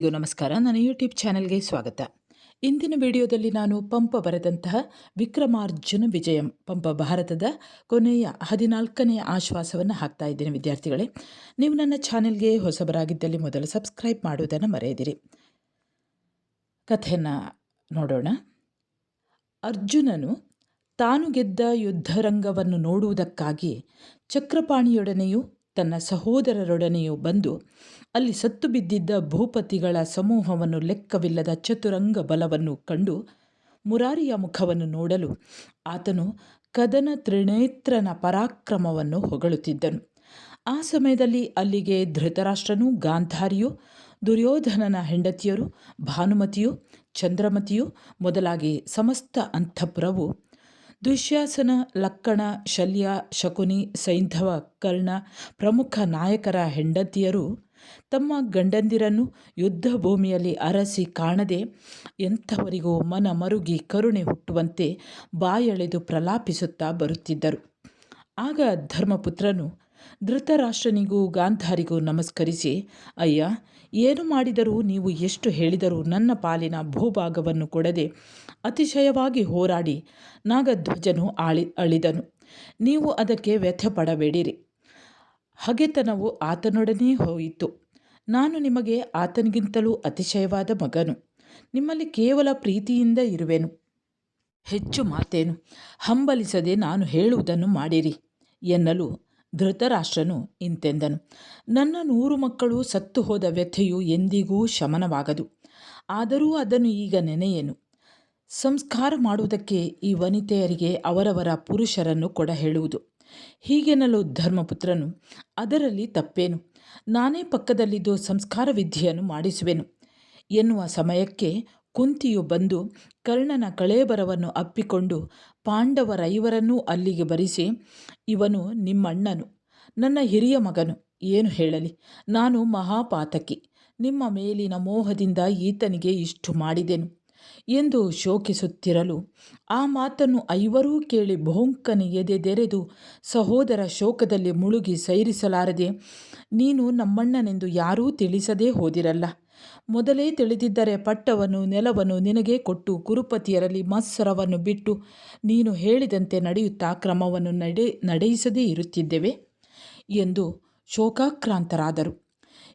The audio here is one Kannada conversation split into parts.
ಎಲ್ಲರಿಗೂ ನಮಸ್ಕಾರ. ನನ್ನ ಯೂಟ್ಯೂಬ್ ಚಾನೆಲ್ಗೆ ಸ್ವಾಗತ. ಇಂದಿನ ವಿಡಿಯೋದಲ್ಲಿ ನಾನು ಪಂಪ ಬರೆದಂತಹ ವಿಕ್ರಮಾರ್ಜುನ ವಿಜಯಂ, ಪಂಪ ಭಾರತದ ಕೊನೆಯ ಹದಿನಾಲ್ಕನೆಯ ಆಶ್ವಾಸವನ್ನು ಹಾಕ್ತಾ ಇದ್ದೇನೆ ವಿದ್ಯಾರ್ಥಿಗಳೇ. ನೀವು ನನ್ನ ಚಾನೆಲ್ಗೆ ಹೊಸಬರಾಗಿದ್ದಲ್ಲಿ ಮೊದಲು ಸಬ್ಸ್ಕ್ರೈಬ್ ಮಾಡುವುದನ್ನು ಮರೆಯದಿರಿ. ಕಥೆಯನ್ನು ನೋಡೋಣ. ಅರ್ಜುನನು ತಾನು ಗೆದ್ದ ಯುದ್ಧರಂಗವನ್ನು ನೋಡುವುದಕ್ಕಾಗಿ ಚಕ್ರಪಾಣಿಯೊಡನೆಯೂ ತನ್ನ ಸಹೋದರರೊಡನೆಯೂ ಬಂದು ಅಲ್ಲಿ ಸತ್ತು ಬಿದ್ದಿದ್ದ ಭೂಪತಿಗಳ ಸಮೂಹವನ್ನು ಲೆಕ್ಕವಿಲ್ಲದ ಚತುರಂಗ ಬಲವನ್ನು ಕಂಡು ಮುರಾರಿಯ ಮುಖವನ್ನು ನೋಡಲು ಆತನು ಕದನ ತ್ರಿನೇತ್ರನ ಪರಾಕ್ರಮವನ್ನು ಹೊಗಳುತ್ತಿದ್ದನು. ಆ ಸಮಯದಲ್ಲಿ ಅಲ್ಲಿಗೆ ಧೃತರಾಷ್ಟ್ರನು, ಗಾಂಧಾರಿಯು, ದುರ್ಯೋಧನನ ಹೆಂಡತಿಯರು, ಭಾನುಮತಿಯು, ಚಂದ್ರಮತಿಯು ಮೊದಲಾಗಿ ಸಮಸ್ತ ಅಂತಃಪುರವು ದುಶ್ಯಾಸನ, ಲಕ್ಕಣ, ಶಲ್ಯ, ಶಕುನಿ, ಸೈಂಧವ, ಕರ್ಣ ಪ್ರಮುಖ ನಾಯಕರ ಹೆಂಡತಿಯರು ತಮ್ಮ ಗಂಡಂದಿರನ್ನು ಯುದ್ಧ ಭೂಮಿಯಲ್ಲಿ ಅರಸಿ ಕಾಣದೆ ಎಂಥವರಿಗೂ ಮನ ಮರುಗಿ ಕರುಣೆ ಹುಟ್ಟುವಂತೆ ಬಾಯೆಳೆದು ಪ್ರಲಾಪಿಸುತ್ತಾ ಬರುತ್ತಿದ್ದರು. ಆಗ ಧರ್ಮಪುತ್ರನು ಧೃತರಾಷ್ಟ್ರನಿಗೂ ಗಾಂಧಾರಿಗೂ ನಮಸ್ಕರಿಸಿ, ಅಯ್ಯ ಏನು ಮಾಡಿದರೂ ನೀವು ಎಷ್ಟು ಹೇಳಿದರೂ ನನ್ನ ಪಾಲಿನ ಭೂಭಾಗವನ್ನು ಕೊಡದೆ ಅತಿಶಯವಾಗಿ ಹೋರಾಡಿ ನಾಗಧ್ವಜನು ಆಳಿ ಅಳಿದನು. ನೀವು ಅದಕ್ಕೆ ವ್ಯಥಪಡಬೇಡಿರಿ. ಹಗೆತನವು ಆತನೊಡನೆ ಹೋಯಿತು. ನಾನು ನಿಮಗೆ ಆತನಿಗಿಂತಲೂ ಅತಿಶಯವಾದ ಮಗನು. ನಿಮ್ಮಲ್ಲಿ ಕೇವಲ ಪ್ರೀತಿಯಿಂದ ಇರುವೆನು. ಹೆಚ್ಚು ಮಾತೇನು. ಹಂಬಲಿಸದೆ ನಾನು ಹೇಳುವುದನ್ನು ಮಾಡಿರಿ ಎನ್ನಲು ಧೃತರಾಷ್ಟ್ರನು ಇಂತೆಂದನು. ನನ್ನ ನೂರು ಮಕ್ಕಳು ಸತ್ತು ಹೋದ ವ್ಯಥೆಯು ಎಂದಿಗೂ ಶಮನವಾಗದು. ಆದರೂ ಅದನ್ನು ಈಗ ನೆನೆಯೇನು. ಸಂಸ್ಕಾರ ಮಾಡುವುದಕ್ಕೆ ಈ ವನಿತೆಯರಿಗೆ ಅವರವರ ಪುರುಷರನ್ನು ಕೊಡ ಹೇಳುವುದು. ಹೀಗೆನಲು ಧರ್ಮಪುತ್ರನು, ಅದರಲ್ಲಿ ತಪ್ಪೇನು? ನಾನೇ ಪಕ್ಕದಲ್ಲಿದ್ದು ಸಂಸ್ಕಾರ ವಿದ್ಯೆಯನ್ನು ಮಾಡಿಸುವೆನು. ಎನ್ನುವ ಸಮಯಕ್ಕೆ ಕುಂತಿಯು ಬಂದು ಕರ್ಣನ ಕಳೇಬರವನ್ನು ಅಪ್ಪಿಕೊಂಡು ಪಾಂಡವರೈವರನ್ನೂ ಅಲ್ಲಿಗೆ ಬರಿಸಿ, ಇವನು ನಿಮ್ಮಣ್ಣನು, ನನ್ನ ಹಿರಿಯ ಮಗನು, ಏನು ಹೇಳಲಿ? ನಾನು ಮಹಾಪಾತಕಿ, ನಿಮ್ಮ ಮೇಲಿನ ಮೋಹದಿಂದ ಈತನಿಗೆ ಇಷ್ಟು ಮಾಡಿದೆನು? ಎಂದು ಶೋಕಿಸುತ್ತಿರಲು ಆ ಮಾತನ್ನು ಐವರೂ ಕೇಳಿ ಭೋಂಕನ ಎದೆದೆರೆದು ಸಹೋದರ ಶೋಕದಲ್ಲಿ ಮುಳುಗಿ ಸೈರಿಸಲಾರದೆ, ನೀನು ನಮ್ಮಣ್ಣನೆಂದು ಯಾರೂ ತಿಳಿಸದೇ ಹೋದಿರಲ್ಲ. ಮೊದಲೇ ತಿಳಿದಿದ್ದರೆ ಪಟ್ಟವನ್ನು ನೆಲವನ್ನು ನಿನಗೆ ಕೊಟ್ಟು ಕುರುಪತಿಯರಲ್ಲಿ ಮತ್ಸರವನ್ನು ಬಿಟ್ಟು ನೀನು ಹೇಳಿದಂತೆ ನಡೆಯುತ್ತಾ ಕ್ರಮವನ್ನು ನಡೆ, ನಡೆಯಿಸದೇ ಇರುತ್ತಿದ್ದೇವೆ? ಎಂದು ಶೋಕಾಕ್ರಾಂತರಾದರು.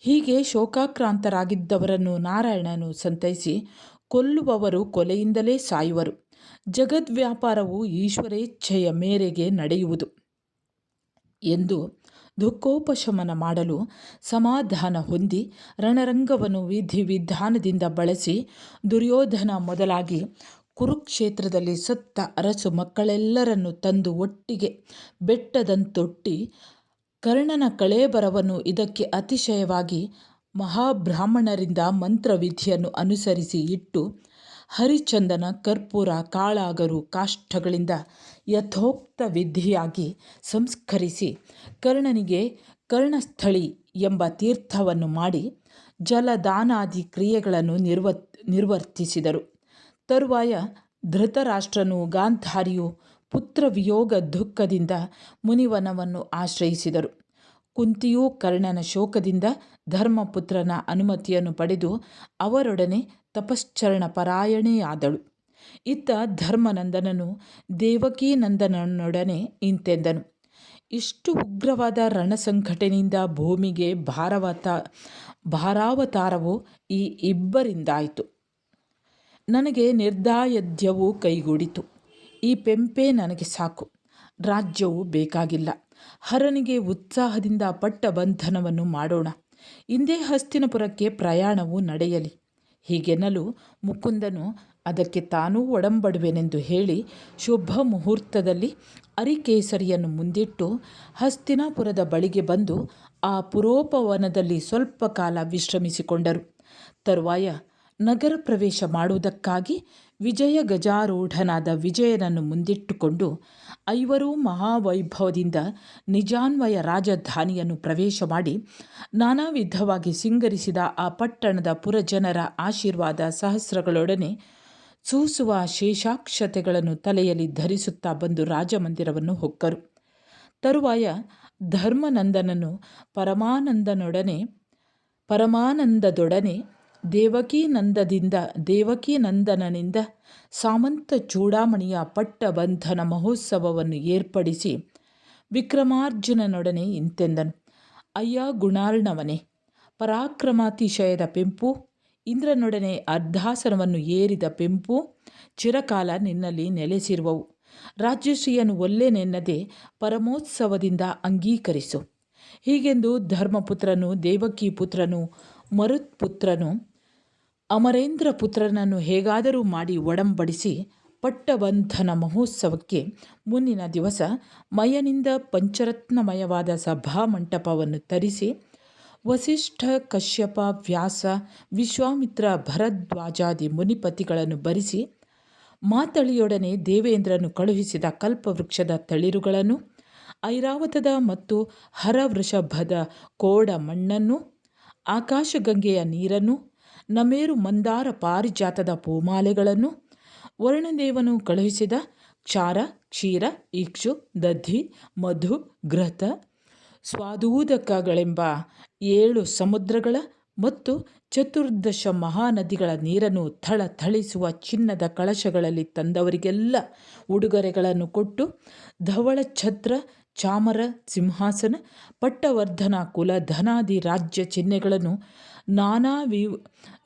ಹೀಗೆ ಶೋಕಾಕ್ರಾಂತರಾಗಿದ್ದವರನ್ನು ನಾರಾಯಣನು ಸಂತೈಸಿ ಕೊಲ್ಲುವವರು ಕೊಲೆಯಿಂದಲೇ ಸಾಯುವರು. ಜಗದ್ವ್ಯಾಪಾರವು ಈಶ್ವರೇಚ್ಛೆಯ ಮೇರೆಗೆ ನಡೆಯುವುದು ಎಂದು ದುಃಖೋಪಶಮನ ಮಾಡಲು ಸಮಾಧಾನ ಹೊಂದಿ ರಣರಂಗವನ್ನು ವಿಧಿ ವಿಧಾನದಿಂದ ಬಳಸಿ ದುರ್ಯೋಧನ ಮೊದಲಾಗಿ ಕುರುಕ್ಷೇತ್ರದಲ್ಲಿ ಸತ್ತ ಅರಸು ಮಕ್ಕಳೆಲ್ಲರನ್ನು ತಂದು ಒಟ್ಟಿಗೆ ಬೆಟ್ಟದಂತೊಟ್ಟಿ ಕರ್ಣನ ಕಳೇಬರವನ್ನು ಇದಕ್ಕೆ ಅತಿಶಯವಾಗಿ ಮಹಾಬ್ರಾಹ್ಮಣರಿಂದ ಮಂತ್ರವಿಧಿಯನ್ನು ಅನುಸರಿಸಿ ಇಟ್ಟು ಹರಿಚಂದನ ಕರ್ಪೂರ ಕಾಳಾಗರು ಕಾಷ್ಠಗಳಿಂದ ಯಥೋಕ್ತ ವಿಧಿಯಾಗಿ ಸಂಸ್ಕರಿಸಿ ಕರ್ಣನಿಗೆ ಕರ್ಣಸ್ಥಳಿ ಎಂಬ ತೀರ್ಥವನ್ನು ಮಾಡಿ ಜಲದಾನಾದಿ ಕ್ರಿಯೆಗಳನ್ನು ನಿರ್ವ, ನಿರ್ವರ್ತಿಸಿದರು. ತರುವಾಯ ಧೃತರಾಷ್ಟ್ರನು ಗಾಂಧಾರಿಯು ಪುತ್ರವಿಯೋಗ ದುಃಖದಿಂದ ಮುನಿವನವನ್ನು ಆಶ್ರಯಿಸಿದರು. ಕುಂತಿಯೂ ಕರ್ಣನ ಶೋಕದಿಂದ ಧರ್ಮಪುತ್ರನ ಅನುಮತಿಯನ್ನು ಪಡೆದು ಅವರೊಡನೆ ತಪಶ್ಚರಣ ಪರಾಯಣೆಯಾದಳು ಇತ್ತ ಧರ್ಮನಂದನನು ದೇವಕೀನಂದನನೊಡನೆ ಇಂತೆಂದನು. ಇಷ್ಟು ಉಗ್ರವಾದ ರಣಸಂಘಟನೆಯಿಂದ ಭೂಮಿಗೆ ಭಾರವತ, ಭಾರಾವತಾರವು ಈ ಇಬ್ಬರಿಂದಾಯಿತು. ನನಗೆ ನಿರ್ದಾಯಧ್ಯವು ಕೈಗೂಡಿತು. ಈ ಪೆಂಪೆ ನನಗೆ ಸಾಕು. ರಾಜ್ಯವು ಬೇಕಾಗಿಲ್ಲ. ಹರನಿಗೆ ಉತ್ಸಾಹದಿಂದ ಪಟ್ಟ ಬಂಧನವನ್ನು ಮಾಡೋಣ. ಇಂದೇ ಹಸ್ತಿನಪುರಕ್ಕೆ ಪ್ರಯಾಣವು ನಡೆಯಲಿ. ಹೀಗೆನ್ನಲು ಮುಕುಂದನು ಅದಕ್ಕೆ ತಾನೂ ಒಡಂಬಡುವೆನೆಂದು ಹೇಳಿ ಶುಭ ಮುಹೂರ್ತದಲ್ಲಿ ಅರಿಕೇಸರಿಯನ್ನು ಮುಂದಿಟ್ಟು ಹಸ್ತಿನಾಪುರದ ಬಳಿಗೆ ಬಂದು ಆ ಪುರೋಪವನದಲ್ಲಿ ಸ್ವಲ್ಪ ಕಾಲ ವಿಶ್ರಮಿಸಿಕೊಂಡರು. ತರುವಾಯ ನಗರ ಪ್ರವೇಶ ಮಾಡುವುದಕ್ಕಾಗಿ ವಿಜಯ ಗಜಾರೂಢನಾದ ವಿಜಯನನ್ನು ಮುಂದಿಟ್ಟುಕೊಂಡು ಐವರೂ ಮಹಾವೈಭವದಿಂದ ನಿಜಾನ್ವಯ ರಾಜಧಾನಿಯನ್ನು ಪ್ರವೇಶ ಮಾಡಿ ನಾನಾ ವಿಧವಾಗಿ ಸಿಂಗರಿಸಿದ ಆ ಪಟ್ಟಣದ ಪುರಜನರ ಆಶೀರ್ವಾದ ಸಹಸ್ರಗಳೊಡನೆ ಸೂಸುವ ಶೇಷಾಕ್ಷತೆಗಳನ್ನು ತಲೆಯಲ್ಲಿ ಧರಿಸುತ್ತಾ ಬಂದು ರಾಜಮಂದಿರವನ್ನು ಹೊಕ್ಕರು. ತರುವಾಯ ಧರ್ಮನಂದನನು ಪರಮಾನಂದನೊಡನೆ, ಪರಮಾನಂದದೊಡನೆ ದೇವಕೀನಂದದಿಂದ, ದೇವಕೀನಂದನನಿಂದ ಸಾಮಂತ ಚೂಡಾಮಣಿಯ ಪಟ್ಟಬಂಧನ ಮಹೋತ್ಸವವನ್ನು ಏರ್ಪಡಿಸಿ ವಿಕ್ರಮಾರ್ಜುನನೊಡನೆ ಇಂತೆಂದನು. ಅಯ್ಯ ಗುಣಾರ್ಣವನೇ, ಪರಾಕ್ರಮಾತಿಶಯದ ಪೆಂಪು, ಇಂದ್ರನೊಡನೆ ಅರ್ಧಾಸನವನ್ನು ಏರಿದ ಪೆಂಪು, ಚಿರಕಾಲ ನಿನ್ನಲ್ಲಿ ನೆಲೆಸಿರುವವು. ರಾಜ್ಯಶ್ರೀಯನ್ನು ಒಲ್ಲೆನೆನ್ನದೆ ಪರಮೋತ್ಸವದಿಂದ ಅಂಗೀಕರಿಸು. ಹೀಗೆಂದು ಧರ್ಮಪುತ್ರನು ದೇವಕಿ ಪುತ್ರನು ಮರುತ್ಪುತ್ರನು ಅಮರೇಂದ್ರ ಪುತ್ರನನ್ನು ಹೇಗಾದರೂ ಮಾಡಿ ಒಡಂಬಡಿಸಿ ಪಟ್ಟಬಂಧನ ಮಹೋತ್ಸವಕ್ಕೆ ಮುಂದಿನ ದಿವಸ ಮಯನಿಂದ ಪಂಚರತ್ನಮಯವಾದ ಸಭಾಮಂಟಪವನ್ನು ತರಿಸಿ ವಸಿಷ್ಠ ಕಶ್ಯಪ, ವ್ಯಾಸ, ವಿಶ್ವಾಮಿತ್ರ, ಭರದ್ವಾಜಾದಿ ಮುನಿಪತಿಗಳನ್ನು ಬರಿಸಿ ಮಾತಳಿಯೊಡನೆ ದೇವೇಂದ್ರನು ಕಳುಹಿಸಿದ ಕಲ್ಪವೃಕ್ಷದ ತಳಿರುಗಳನ್ನು, ಐರಾವತದ ಮತ್ತು ಹರವೃಷಭದ ಕೋಡ ಮಣ್ಣನ್ನು, ಆಕಾಶಗಂಗೆಯ ನೀರನ್ನು ನಮೇರು ಮಂದಾರ ಪಾರಿಜಾತದ ಪೂಮಾಲೆಗಳನ್ನು ವರ್ಣದೇವನು ಕಳುಹಿಸಿದ ಕ್ಷಾರ, ಕ್ಷೀರ, ಇಕ್ಷು, ದಧಿ, ಮಧು ಘೃತ ಸ್ವಾದೂದಕಗಳೆಂಬ ಏಳು ಸಮುದ್ರಗಳ ಮತ್ತು ಚತುರ್ದಶ ಮಹಾನದಿಗಳ ನೀರನ್ನು ಥಳಥಳಿಸುವ ಚಿನ್ನದ ಕಳಶಗಳಲ್ಲಿ ತಂದವರಿಗೆಲ್ಲ ಉಡುಗೊರೆಗಳನ್ನು ಕೊಟ್ಟು ಧವಳ, ಛತ್ರ, ಚಾಮರ, ಸಿಂಹಾಸನ, ಪಟ್ಟವರ್ಧನ ಕುಲ, ಧನಾದಿ ರಾಜ್ಯ ಚಿಹ್ನೆಗಳನ್ನು ನಾನಾ ವಿ,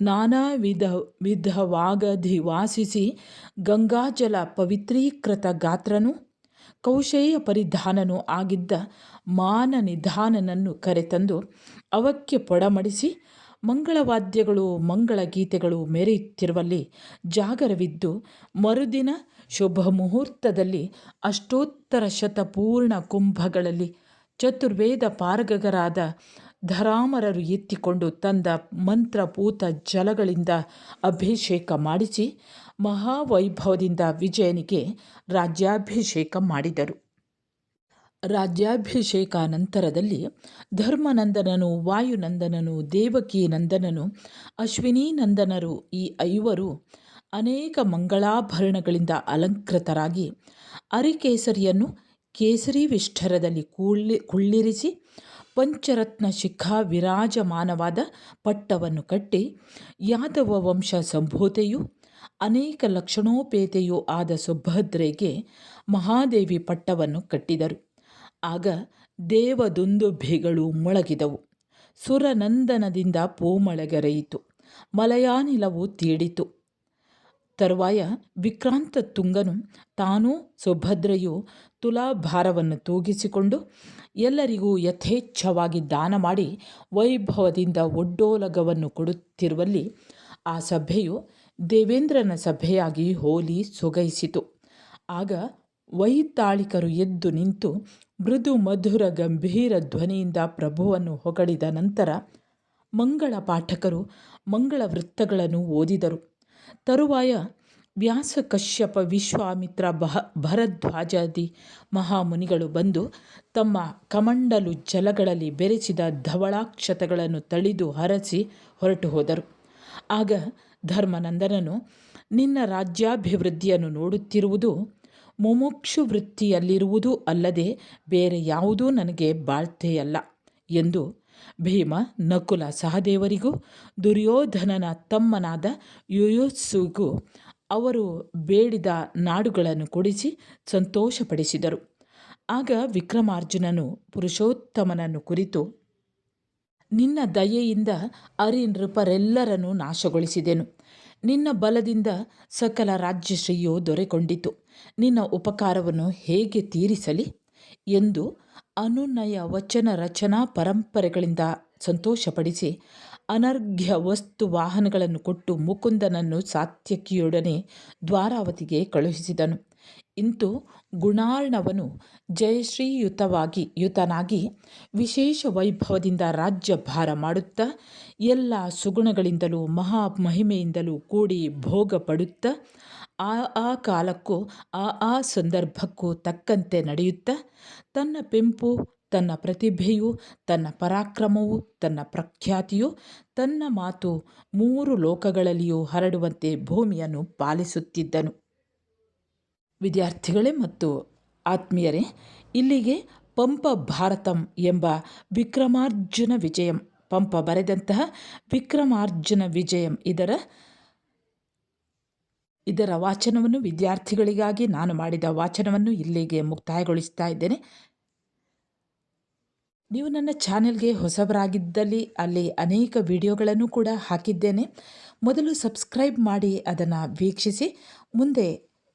ನಾನಾ ವಿಧ, ವಿಧವಾಗಧಿ ವಾಸಿಸಿ ಗಂಗಾಜಲ ಪವಿತ್ರೀಕೃತ ಗಾತ್ರನು, ಕೌಶೇಯ ಪರಿಧಾನನೂ ಆಗಿದ್ದ ಮಾನ ನಿಧಾನನನ್ನು ಕರೆತಂದು ಅವಕ್ಕೆ ಪೊಡಮಡಿಸಿ ಮಂಗಳವಾದ್ಯಗಳು ಮಂಗಳ ಗೀತೆಗಳು ಮೆರೆಯುತ್ತಿರುವಲ್ಲಿ ಜಾಗರವಿದ್ದು ಮರುದಿನ ಶುಭ ಮುಹೂರ್ತದಲ್ಲಿ ಅಷ್ಟೋತ್ತರ ಶತಪೂರ್ಣ ಕುಂಭಗಳಲ್ಲಿ ಚತುರ್ವೇದ ಪಾರಗರಾದ ಧರಾಮರರು ಎತ್ತಿಕೊಂಡು ತಂದ ಮಂತ್ರಪೂತ ಜಲಗಳಿಂದ ಅಭಿಷೇಕ ಮಾಡಿಸಿ ಮಹಾವೈಭವದಿಂದ ವಿಜಯನಿಗೆ ರಾಜ್ಯಾಭಿಷೇಕ ಮಾಡಿದರು. ರಾಜ್ಯಾಭಿಷೇಕ ನಂತರದಲ್ಲಿ ಧರ್ಮನಂದನನು, ವಾಯುನಂದನನು, ದೇವಕಿ ನಂದನನು, ಅಶ್ವಿನಿ ನಂದನರು ಈ ಐವರು ಅನೇಕ ಮಂಗಳಾಭರಣಗಳಿಂದ ಅಲಂಕೃತರಾಗಿ ಅರಿಕೇಸರಿಯನ್ನು ಕೇಸರಿ ವಿಷ್ಠರದಲ್ಲಿ ಕುಳ್ಳಿ, ಕುಳ್ಳಿರಿಸಿ ಪಂಚರತ್ನ ಶಿಖಾ ವಿರಾಜಮಾನವಾದ ಪಟ್ಟವನ್ನು ಕಟ್ಟಿ ಯಾದವ ವಂಶ ಸಂಭೂತೆಯೂ, ಅನೇಕ ಲಕ್ಷಣೋಪೇತೆಯೂ ಆದ ಸುಭದ್ರೆಗೆ ಮಹಾದೇವಿ ಪಟ್ಟವನ್ನು ಕಟ್ಟಿದರು. ಆಗ ದೇವದುಂದುಭಿಗಳು ಮೊಳಗಿದವು. ಸುರನಂದನದಿಂದ ಪೂಮಳೆಗರೆಯಿತು ಮಲಯಾನಿಲವು ತೀಡಿತು. ತರುವಾಯ ವಿಕ್ರಾಂತ ತುಂಗನು ತಾನೂ ಸುಭದ್ರೆಯು ತುಲಾಭಾರವನ್ನು ತೂಗಿಸಿಕೊಂಡು ಎಲ್ಲರಿಗೂ ಯಥೇಚ್ಛವಾಗಿ ದಾನ ಮಾಡಿ ವೈಭವದಿಂದ ಒಡ್ಡೋಲಗವನ್ನು ಕೊಡುತ್ತಿರುವಲ್ಲಿ ಆ ಸಭೆಯು ದೇವೇಂದ್ರನ ಸಭೆಯಾಗಿ ಹೋಲಿ ಸೊಗೈಸಿತು. ಆಗ ವೈತಾಳಿಕರು ಎದ್ದು ನಿಂತು ಮೃದು ಮಧುರ ಗಂಭೀರ ಧ್ವನಿಯಿಂದ ಪ್ರಭುವನ್ನು ಹೊಗಳಿದ ನಂತರ ಮಂಗಳ ಪಾಠಕರು ಮಂಗಳ ವೃತ್ತಗಳನ್ನು ಓದಿದರು. ತರುವಾಯ ವ್ಯಾಸ ಕಶ್ಯಪ ವಿಶ್ವಾಮಿತ್ರ ಬಹ ಭರದ್ವಾಜಾದಿ ಮಹಾಮುನಿಗಳು ಬಂದು ತಮ್ಮ ಕಮಂಡಲು ಜಲಗಳಲ್ಲಿ ಬೆರೆಸಿದ ಧವಳಾಕ್ಷತಗಳನ್ನು ತಳಿದು ಹರಸಿ ಹೊರಟು ಹೋದರು. ಆಗ ಧರ್ಮನಂದನನು, ನಿನ್ನ ರಾಜ್ಯಾಭಿವೃದ್ಧಿಯನ್ನು ನೋಡುತ್ತಿರುವುದು ಮುಮುಕ್ಷು ವೃತ್ತಿಯಲ್ಲಿರುವುದೂ ಅಲ್ಲದೆ ಬೇರೆ ಯಾವುದೂ ನನಗೆ ಬಾಳ್ತೆಯಲ್ಲ ಎಂದು ಭೀಮ, ನಕುಲ ಸಹದೇವರಿಗೂ, ದುರ್ಯೋಧನನ ತಮ್ಮನಾದ ಯುಯುತ್ಸುಗೂ ಅವರು ಬೇಡಿದ ನಾಡುಗಳನ್ನು ಕೊಡಿಸಿ ಸಂತೋಷಪಡಿಸಿದರು. ಆಗ ವಿಕ್ರಮಾರ್ಜುನನು ಪುರುಷೋತ್ತಮನನ್ನು ಕುರಿತು, ನಿನ್ನ ದಯೆಯಿಂದ ಅರಿನೃಪರೆಲ್ಲರನ್ನು ನಾಶಗೊಳಿಸಿದೆನು. ನಿನ್ನ ಬಲದಿಂದ ಸಕಲ ರಾಜ್ಯಶ್ರೀಯು ದೊರೆಕೊಂಡಿತು. ನಿನ್ನ ಉಪಕಾರವನ್ನು ಹೇಗೆ ತೀರಿಸಲಿ ಎಂದು ಅನುನಯ ವಚನ ರಚನಾ ಪರಂಪರೆಗಳಿಂದ ಸಂತೋಷಪಡಿಸಿ ಅನರ್ಘ್ಯ ವಸ್ತು ವಾಹನಗಳನ್ನು ಕೊಟ್ಟು ಮುಕುಂದನನ್ನು ಸಾತ್ಯಕಿಯೊಡನೆ ದ್ವಾರಾವತಿಗೆ ಕಳುಹಿಸಿದನು. ಇಂತು ಗುಣಾರ್ಣವನು ಜಯಶ್ರೀಯುತವಾಗಿ ಯುತನಾಗಿ ವಿಶೇಷ ವೈಭವದಿಂದ ರಾಜ್ಯಭಾರ ಮಾಡುತ್ತಾ ಎಲ್ಲ ಸುಗುಣಗಳಿಂದಲೂ ಮಹಾ ಮಹಿಮೆಯಿಂದಲೂ ಕೂಡಿ ಭೋಗ ಪಡುತ್ತಾ ಆ ಆ ಕಾಲಕ್ಕೂ, ಆ ಆ ಸಂದರ್ಭಕ್ಕೂ ತಕ್ಕಂತೆ ನಡೆಯುತ್ತಾ? ತನ್ನ ಪೆಂಪು ತನ್ನ ಪ್ರತಿಭೆಯು, ತನ್ನ ಪರಾಕ್ರಮವು, ತನ್ನ ಪ್ರಖ್ಯಾತಿಯು, ತನ್ನ ಮಾತು ಮೂರು ಲೋಕಗಳಲ್ಲಿಯೂ ಹರಡುವಂತೆ ಭೂಮಿಯನ್ನು ಪಾಲಿಸುತ್ತಿದ್ದನು. ವಿದ್ಯಾರ್ಥಿಗಳೇ ಮತ್ತು ಆತ್ಮೀಯರೇ, ಇಲ್ಲಿಗೆ ಪಂಪ ಭಾರತಂ ಎಂಬ ವಿಕ್ರಮಾರ್ಜುನ ವಿಜಯಂ, ಪಂಪ ಬರೆದಂತಹ ವಿಕ್ರಮಾರ್ಜುನ ವಿಜಯಂ ಇದರ ಇದರ ವಾಚನವನ್ನು ವಿದ್ಯಾರ್ಥಿಗಳಿಗಾಗಿ ನಾನು ಮಾಡಿದ ವಾಚನವನ್ನು ಇಲ್ಲಿಗೆ ಮುಕ್ತಾಯಗೊಳಿಸ್ತಾ ಇದ್ದೇನೆ. ನೀವು ನನ್ನ ಚಾನೆಲ್ಗೆ ಹೊಸಬರಾಗಿದ್ದಲ್ಲಿ ಅಲ್ಲಿ ಅನೇಕ ವಿಡಿಯೋಗಳನ್ನು ಕೂಡ ಹಾಕಿದ್ದೇನೆ. ಮೊದಲು ಸಬ್ಸ್ಕ್ರೈಬ್ ಮಾಡಿ ಅದನ್ನು ವೀಕ್ಷಿಸಿ, ಮುಂದೆ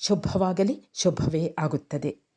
ಶುಭವಾಗಲಿ, ಶುಭವೇ ಆಗುತ್ತದೆ.